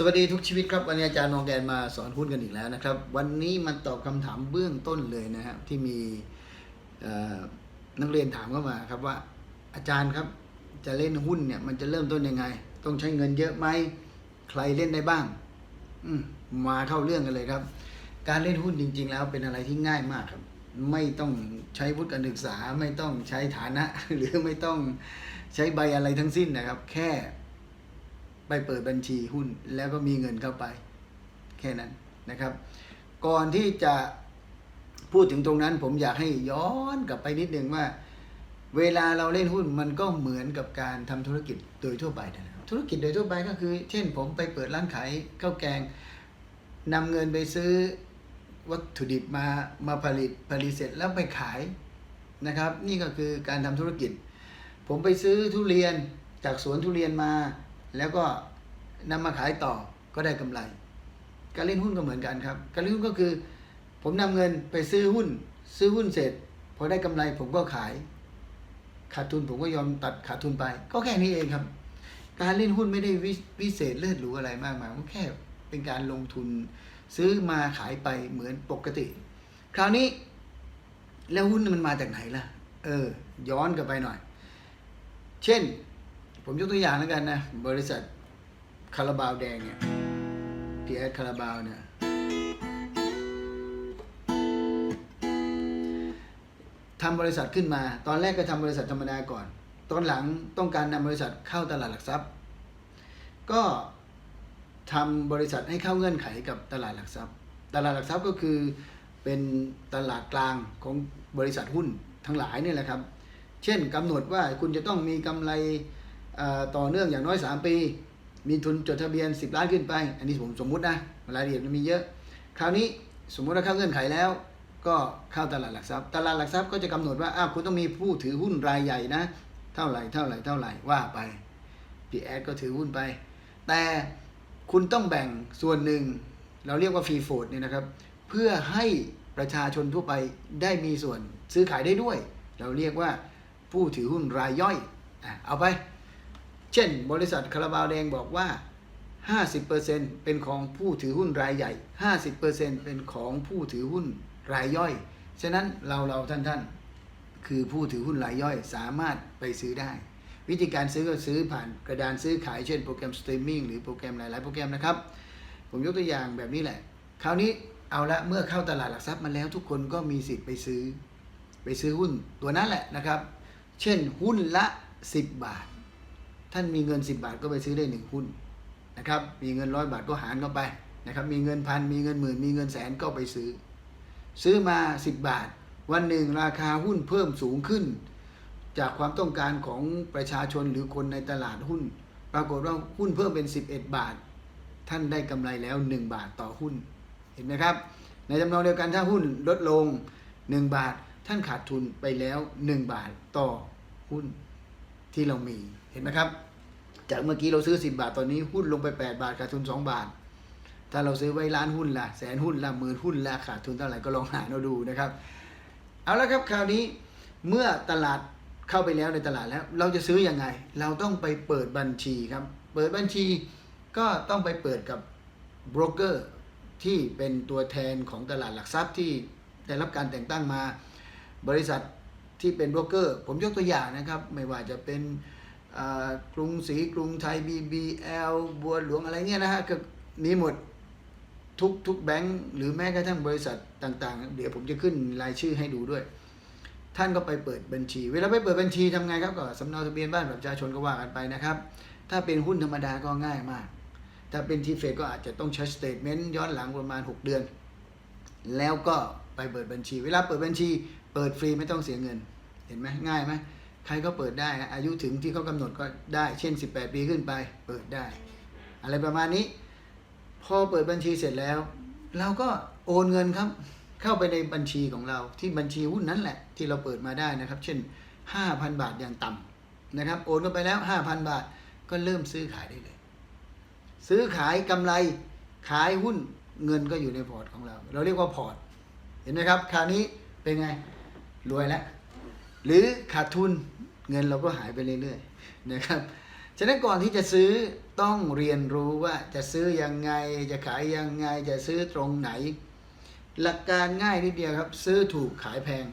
สวัสดีทุกชีวิตครับวันนี้อาจารย์มองแกนมาสอนหุ้นกันอีกแล้วนะครับ วันนี้มันตอบคำถามเบื้องต้นเลยนะครับที่มีนักเรียนถามเข้ามาครับว่าอาจารย์ครับจะเล่นหุ้นเนี่ยมันจะเริ่มต้นยังไง ต้องใช้เงินเยอะไหมใครเล่นได้บ้างอมมาเข้าเรื่องกันเลยครับ การเล่นหุ้นจริง ๆ แล้วเป็นอะไรที่ง่ายมากครับ ไม่ต้องใช้วุฒิการศึกษา ไม่ต้องใช้ฐานะ หรือไม่ต้องใช้ใบอะไรทั้งสิ้นนะครับ แค่ ไปเปิดบัญชีหุ้นแล้วก็มีเงินเข้าไป แค่นั้นนะครับ ก่อนที่จะพูดถึงตรงนั้น ผมอยากให้ย้อนกลับไปนิดนึงว่า เวลาเราเล่นหุ้นมันก็เหมือนกับการทำธุรกิจโดยทั่วไปนะครับธุรกิจโดยทั่วไปก็คือ เช่น ผมไปเปิดร้านขายข้าวแกงนำเงินไปซื้อวัตถุดิบมามาผลิตผลิตเสร็จแล้วไปขายนะครับ นี่ก็คือการทำธุรกิจ ผมไปซื้อทุเรียนจากสวนทุเรียนมา แล้วก็นำมาขายต่อก็ได้กำไร การเล่นหุ้นก็เหมือนกันครับ การเล่นหุ้นก็คือ ผมนำเงินไปซื้อหุ้น ซื้อหุ้นเสร็จพอได้กำไรผมก็ขาย ขาดทุนผมก็ยอมตัดขาดทุนไป ก็แค่นี้เองครับ การเล่นหุ้นไม่ได้วิวิเศษเลิศหรูอะไรมากมายมันแค่เป็นการลงทุนซื้อมาขายไปเหมือนปกติ คราวนี้ แล้วหุ้นมันมาจากไหนล่ะ เออ ย้อนกลับไปหน่อย เช่น ผมยกตัวอย่างแล้วกันนะ บริษัทคาราบาวแดงเนี่ยพีเอสคาราบาวเนี่ยทำบริษัทขึ้นมา ตอนแรกก็ทำบริษัทธรรมดาก่อน ตอนหลังต้องการนำบริษัทเข้าตลาดหลักทรัพย์ ก็ทำบริษัทให้เข้าเงื่อนไขกับตลาดหลักทรัพย์ ตลาดหลักทรัพย์ก็คือเป็นตลาดกลางของบริษัทหุ้นทั้งหลายนี่แหละครับ เช่นกำหนดว่าคุณจะต้องมีกำไร ต่อเนื่องอย่างน้อย 3 ปี มีทุนจดทะเบียน 10 ล้านขึ้นไป อันนี้ผมสมมุตินะรายละเอียดมันมีเยอะ คราวนี้สมมุติว่าเข้าเงื่อนไขแล้ว ก็เข้าตลาดหลักทรัพย์ ตลาดหลักทรัพย์ก็จะกำหนดว่าอ้าวคุณต้องมีผู้ถือหุ้นรายใหญ่นะ เท่าไหร่เท่าไหร่เท่าไหร่ว่าไปพี่แอดก็ถือหุ้นไป แต่คุณต้องแบ่งส่วนหนึ่ง เราเรียกว่าฟรีโฟดเนี่ยนะครับ เพื่อให้ประชาชนทั่วไปได้มีส่วนซื้อขายได้ด้วย เราเรียกว่าผู้ถือหุ้นรายย่อยอะเอาไป เช่น บริษัทคาราบาวแดงบอกว่า 50%เป็นของผู้ถือหุ้นรายใหญ่ 50%เป็นของผู้ถือหุ้นรายย่อย ฉะนั้นเราเราท่านท่านคือผู้ถือหุ้นรายย่อยสามารถไปซื้อได้ วิธีการซื้อก็ซื้อผ่านกระดานซื้อขายเช่นโปรแกรมสตรีมมิ่งหรือโปรแกรมหลาย ๆ โปรแกรมนะครับ ผมยกตัวอย่างแบบนี้แหละ คราวนี้เอาละเมื่อเข้าตลาดหลักทรัพย์มาแล้วทุกคนก็มีสิทธิ์ไปซื้อ ไปซื้อหุ้นตัวนั้นแหละนะครับ เช่นหุ้นละ 10 บาท ท่านมีเงิน 10 บาทก็ไปซื้อได้หนึ่งหุ้นนะครับมีเงินร้อยบาทก็หารเข้าไปนะครับมีเงินพันมีเงินหมื่นมีเงินแสนก็ไปซื้อ ซื้อมา 10 บาท วันหนึ่งราคาหุ้นเพิ่มสูงขึ้น จากความต้องการของประชาชนหรือคนในตลาดหุ้น ปรากฏว่าหุ้นเพิ่มเป็น 11 บาท ท่านได้กำไรแล้ว 1 บาทต่อหุ้นเห็นไหมครับในจำนองเดียวกันถ้าหุ้นลดลง 1 บาท ท่านขาดทุนไปแล้ว 1 บาทต่อหุ้นที่เรามี เห็นไหมครับ จากเมื่อกี้เราซื้อ 10 บาทตอนนี้หุ้นลงไป 8 บาทขาดทุน 2 บาท ถ้าเราซื้อไว้ล้านหุ้นละแสนหุ้นละหมื่นหุ้นละขาดทุนเท่าไหร่ก็ลองหาเราดูนะครับ เอาละครับคราวนี้เมื่อตลาดเข้าไปแล้วในตลาดแล้ว เราจะซื้ออยังไง เราต้องไปเปิดบัญชีครับ เปิดบัญชีก็ต้องไปเปิดกับโบรกเกอร์ที่เป็นตัวแทนของตลาดหลักทรัพย์ที่ได้รับการแต่งตั้งมา บริษัทที่เป็นโบรกเกอร์ ผมยกตัวอย่างนะครับ ไม่ว่าจะเป็น กรุงศรีกรุงไทย BBL บัวหลวงอะไรเนี่ยนะฮะก็มีหมดทุกทุกแบงก์หรือแม้กระทั่งบริษัทต่างๆ เดี๋ยวผมจะขึ้นรายชื่อให้ดูด้วย ท่านก็ไปเปิดบัญชี เวลาไปเปิดบัญชีทำไงครับก็สำเนาทะเบียนบ้านแบบประชาชนก็ว่ากันไปนะครับ ถ้าเป็นหุ้นธรรมดาก็ง่ายมาก ถ้าเป็นทีเฟดก็อาจจะต้องใช้สเตทเมนต์ย้อนหลังประมาณ 6 เดือน แล้วก็ไปเปิดบัญชี เวลาเปิดบัญชี เปิดฟรีไม่ต้องเสียเงิน เห็นไหมง่ายไหม ใครก็เปิดได้นะอายุถึงที่เขากำหนดก็ได้ เช่น 18 ปีขึ้นไป เปิดได้ อะไรประมาณนี้ พอเปิดบัญชีเสร็จแล้ว เราก็โอนเงินครับ เข้าไปในบัญชีของเราที่บัญชีหุ้นนั้นแหละ ที่เราเปิดมาได้นะครับ เช่น 5,000 บาทอย่างต่ำนะครับ โอนเข้าไปแล้ว 5,000 บาทก็เริ่มซื้อขายได้เลย ซื้อขายกำไรขายหุ้นเงินก็อยู่ในพอร์ตของเรา เราเรียกว่าพอร์ต เห็นไหมครับ คราวนี้เป็นไง รวยแล้ว หรือขาดทุนเงินเราก็หายไปเรื่อยๆนะครับฉะนั้นก่อนที่จะซื้อต้องเรียนรู้ว่าจะซื้อยังไงจะขายยังไงจะซื้อตรงไหน หลักการง่ายนิดเดียวครับ ซื้อถูกขายแพง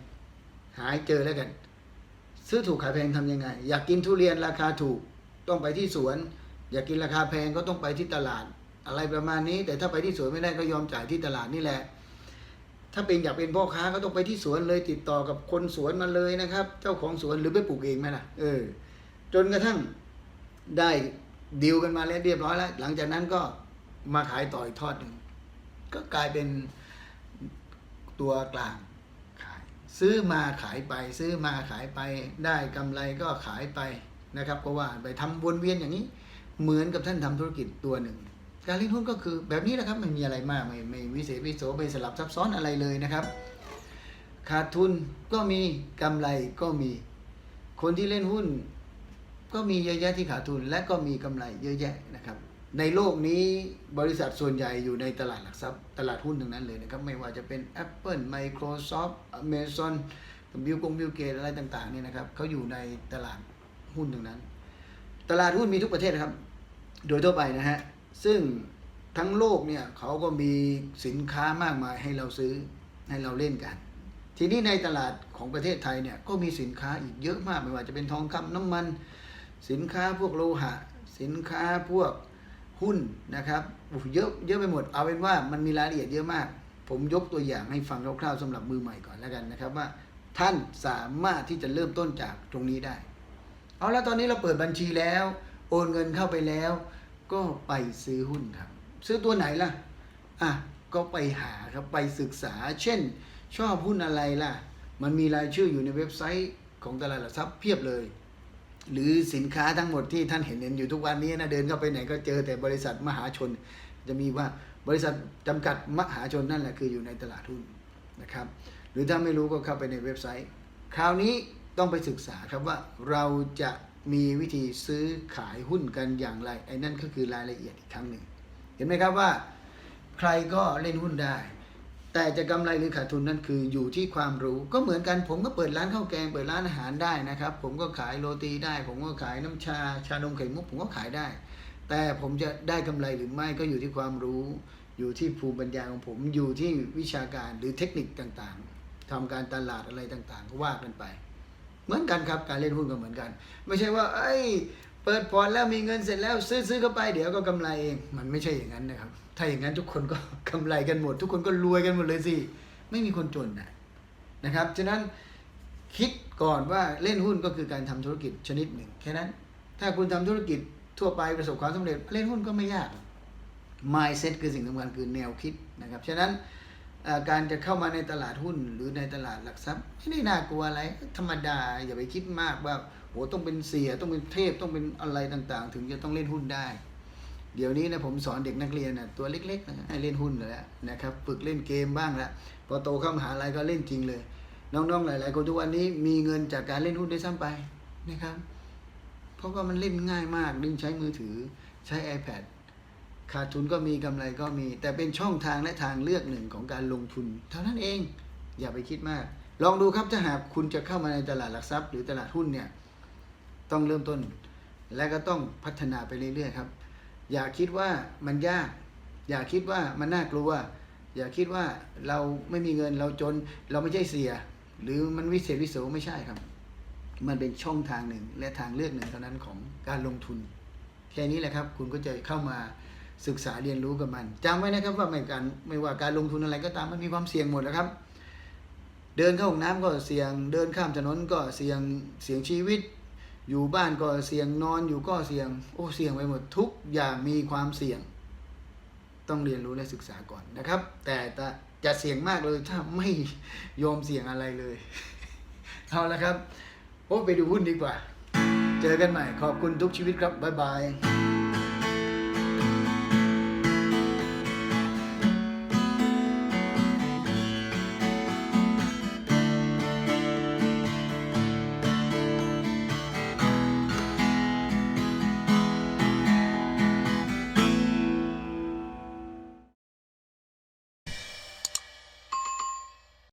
หายเจอแล้วกัน ซื้อถูกขายแพงทำยังไง อยากกินทุเรียนราคาถูกต้องไปที่สวน อยากกินราคาแพงก็ต้องไปที่ตลาด อะไรประมาณนี้ แต่ถ้าไปที่สวนไม่ได้ก็ยอมจ่ายที่ตลาดนี่แหละ ถ้าเป็นอยากเป็นพ่อค้าก็ต้องไปที่สวนเลยติดต่อกับคนสวนมาเลยนะครับ เจ้าของสวนหรือไปปลูกเองไหมล่ะเออ จนกระทั่งได้ดีลกันมาแล้วเรียบร้อยแล้ว หลังจากนั้นก็มาขายต่ออีกทอดหนึ่งก็กลายเป็นตัวกลางขาย ซื้อมาขายไป ซื้อมาขายไป ได้กำไรก็ขายไปนะครับ ก็ว่าไปทำวนเวียนอย่างนี้ เหมือนกับท่านทำธุรกิจตัวหนึ่ง การเล่นหุ้นก็คือแบบนี้แหละครับไม่มีอะไรมากไม่ไม่วิเศษวิโสไม่สลับซับซ้อนอะไรเลยนะครับ ขาดทุนก็มีกำไรก็มี คนที่เล่นหุ้น ก็มีเยอะแยะที่ขาดทุน และก็มีกำไรเยอะแยะนะครับในโลกนี้บริษัทส่วนใหญ่อยู่ในตลาดหลักทรัพย์ ตลาดหุ้นทั้งนั้นเลยนะครับ ไม่ว่าจะเป็น Apple Microsoft Amazon บิลกงบิลเกตอะไรต่างๆเนี่ยนะครับเขาอยู่ในตลาดหุ้นทั้งนั้น ตลาดหุ้นมีทุกประเทศนะครับ โดยทั่วไปนะฮะ ซึ่งทั้งโลกเนี่ยเขาก็มีสินค้ามากมายให้เราซื้อให้เราเล่นกัน ทีนี้ในตลาดของประเทศไทยเนี่ยก็มีสินค้าอีกเยอะมากไม่ว่าจะเป็นทองคำน้ำมัน สินค้าพวกโลหะ สินค้าพวกหุ้นนะครับเยอะเยอะไปหมดเอาเป็นว่ามันมีรายละเอียดเยอะมาก ผมยกตัวอย่างให้ฟังคร่าวๆสำหรับมือใหม่ก่อนแล้วกันนะครับว่า ท่านสามารถที่จะเริ่มต้นจากตรงนี้ได้ เอาแล้วตอนนี้เราเปิดบัญชีแล้ว โอนเงินเข้าไปแล้ว ก็ไปซื้อหุ้นครับ ซื้อตัวไหนล่ะอะก็ไปหาครับไปศึกษา เช่น ชอบหุ้นอะไรล่ะ มันมีรายชื่ออยู่ในเว็บไซต์ของตลาดหลักทรัพย์เพียบเลย หรือสินค้าทั้งหมดที่ท่านเห็นเห็นอยู่ทุกวันนี้นะเดินเข้าไปไหนก็เจอแต่บริษัทมหาชน จะมีว่าบริษัทจำกัดมหาชนนั่นแหละคืออยู่ในตลาดหุ้นนะครับ หรือถ้าไม่รู้ก็เข้าไปในเว็บไซต์ คราวนี้ต้องไปศึกษาครับว่าเราจะ มีวิธีซื้อขายหุ้นกันอย่างไร ไอ้นั่นก็คือรายละเอียดอีกครั้งหนึ่ง เห็นไหมครับว่า ใครก็เล่นหุ้นได้ แต่จะกำไรหรือขาดทุนนั่นคืออยู่ที่ความรู้ ก็เหมือนกันผมก็เปิดร้านข้าวแกงเปิดร้านอาหารได้นะครับ ผมก็ขายโรตีได้ ผมก็ขายน้ำชาชานมไข่มุกผมก็ขายได้ แต่ผมจะได้กำไรหรือไม่ก็อยู่ที่ความรู้ อยู่ที่ภูมิปัญญาของผมอยู่ที่วิชาการหรือเทคนิคต่างๆทำการตลาดอะไรต่างๆ ก็ว่ากันไป เหมือนกันครับการเล่นหุ้นก็เหมือนกัน ไม่ใช่ว่าเอ้ยเปิดพอร์ตแล้วมีเงินเสร็จแล้วซื้อซื้อเข้าไปเดี๋ยวก็กำไรเองมันไม่ใช่อย่างนั้นนะครับ ถ้าอย่างนั้นทุกคนก็กำไรกันหมด ทุกคนก็รวยกันหมดเลยสิไม่มีคนจนนะนะครับฉะนั้นคิดก่อนว่าเล่นหุ้นก็คือการทำธุรกิจชนิดหนึ่งแค่นั้น ถ้าคุณทำธุรกิจทั่วไปประสบความสำเร็จเล่นหุ้นก็ไม่ยาก mindset คือสิ่งสำคัญคือแนวคิดนะครับฉะนั้น การจะเข้ามาในตลาดหุ้นหรือในตลาดหลักทรัพย์ไม่ได้น่ากลัวอะไรธรรมดาอย่าไปคิดมากว่าโหต้องเป็นเสียต้องเป็นเทพต้องเป็นอะไรต่างๆ ถึงจะต้องเล่นหุ้นได้ เดี๋ยวนี้นะผมสอนเด็กนักเรียนนะตัวเล็กๆนะให้เล่นหุ้นแล้วนะครับฝึกเล่นเกมบ้างแล้วพอโตเข้ามหาลัยก็เล่นจริงเลย น้องๆหลาย ๆ คนทุกวันนี้มีเงินจากการเล่นหุ้นได้ซ้ำไปนะครับ เพราะว่ามันเล่นง่ายมากดึงใช้มือถือใช้ iPad ขาดทุนก็มีกำไรก็มี แต่เป็นช่องทางและทางเลือกหนึ่งของการลงทุน เท่านั้นเองอย่าไปคิดมาก ลองดูครับถ้าหากคุณจะเข้ามาในตลาดหลักทรัพย์ หรือตลาดหุ้นเนี่ยต้องเริ่มต้น และก็ต้องพัฒนาไปเรื่อยๆครับ อย่าคิดว่ามันยาก อย่าคิดว่ามันน่ากลัว อย่าคิดว่าเราไม่มีเงินเราจนเราไม่ใช่เสีย หรือมันวิเศษวิโสไม่ใช่ครับ มันเป็นช่องทางหนึ่งและทางเลือกหนึ่งเท่านั้นของการลงทุน แค่นี้แหละครับ คุณก็จะเข้ามา ศึกษาเรียนรู้กับมันจำไว้นะครับว่าไม่การไม่ว่าการลงทุนอะไรก็ตามมันมีความเสี่ยงหมดนะครับ เดินเข้าห้องน้ำก็เสี่ยง เดินข้ามถนนก็เสี่ยงเสี่ยงชีวิต อยู่บ้านก็เสี่ยงนอนอยู่ก็เสี่ยงโอ้เสี่ยงไปหมดทุกอย่างมีความเสี่ยง ต้องเรียนรู้และศึกษาก่อนนะครับ แต่จะจะเสี่ยงมากเลยถ้าไม่ยอมเสี่ยงอะไรเลยเอาละครับโอ้ไปดูหุ้นดีกว่า เจอกันใหม่ขอบคุณทุกชีวิตครับบ๊ายบาย